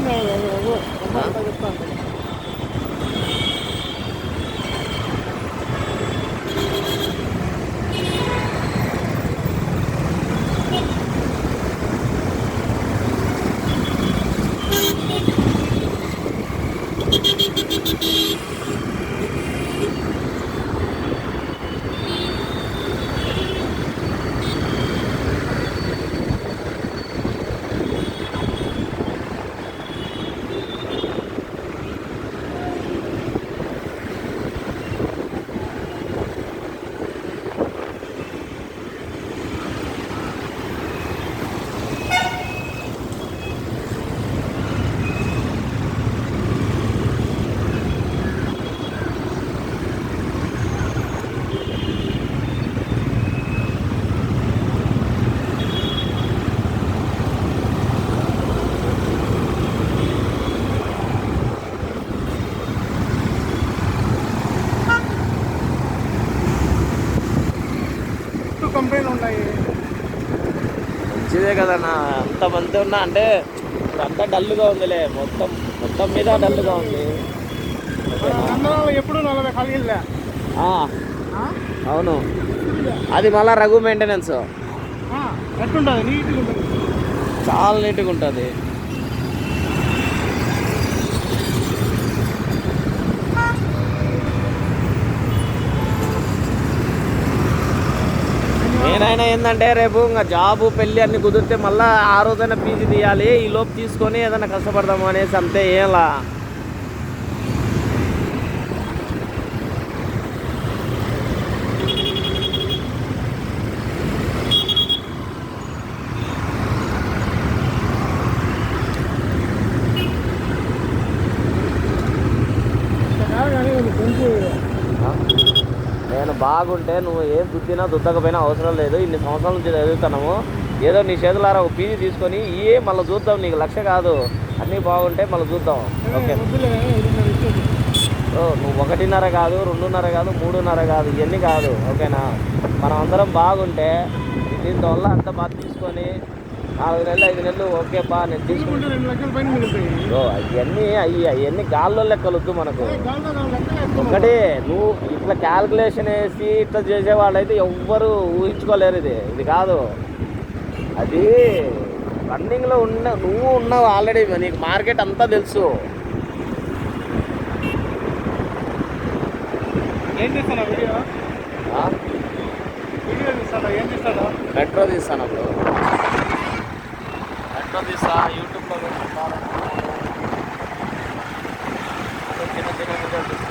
没有，没有，我我我我这个不。కంపెనీలు ఉన్నాయి. మంచిదే కదన్నా అంత మంది ఉన్నా అంటే అంతా డల్గా ఉందిలే. మొత్తం మొత్తం మీద డల్గా ఉంది. ఎప్పుడు నలభై కలిగిలే అవును. అది మళ్ళా రఘు మెయింటెనెన్స్ ఎట్టుంటుంది? నీట్గా ఉంటుంది. చాలా నీట్గా ఉంటుంది. నేనైనా ఏంటంటే రేపు ఇంకా జాబు పెళ్ళి అన్ని కుదిరితే మళ్ళీ ఆ రోజైనా పీజీ తీయాలి ఈ లోపు తీసుకొని ఏదైనా కష్టపడదాము అనేసి అంతే ఏంలా Thank you. నేను బాగుంటే నువ్వు ఏం దుద్దినా దుద్దకపోయినా అవసరం లేదు. ఇన్ని సంవత్సరాల నుంచి చదువుతున్నాము. ఏదో నీ చేతులారా ఒక పీజీ తీసుకొని ఏ మళ్ళీ చూద్దాం. నీకు లక్ష్య కాదు. అన్నీ బాగుంటే మళ్ళీ చూద్దాం. ఓకే. నువ్వు ఒకటిన్నర కాదు రెండున్నర కాదు మూడున్నర కాదు ఇవన్నీ కాదు. ఓకేనా? మనం అందరం బాగుంటే దీనివల్ల అంత బాగా తీసుకొని నాలుగు నెలలు ఐదు నెలలు ఓకే బా నేను తీసుకుంటా. తీసుకుంటే రెండు లక్షల పైన మిగులుతాయి ఓ, అవన్నీ అయ్యి అవన్నీ గాల్లో లెక్కలొద్దు మనకు. ఒకటి నువ్వు ఇట్లా క్యాల్కులేషన్ వేసి ఇట్లా చేసే వాళ్ళైతే ఎవ్వరు ఊహించుకోలేరు ఇది. ఇది కాదు. అది రన్నింగ్లో ఉన్న నువ్వు ఉన్నావు ఆల్రెడీ నీకు మార్కెట్ అంతా తెలుసు. ఏం చేస్తాను వీడియో? ఆ? వీడియో తీస్తాడా ఏం చేస్తాడా మెట్రో తీస్తాను అప్పుడు ఉంటుంది సార్ యూట్యూబ్లో చిన్న చిన్న వీడియోస్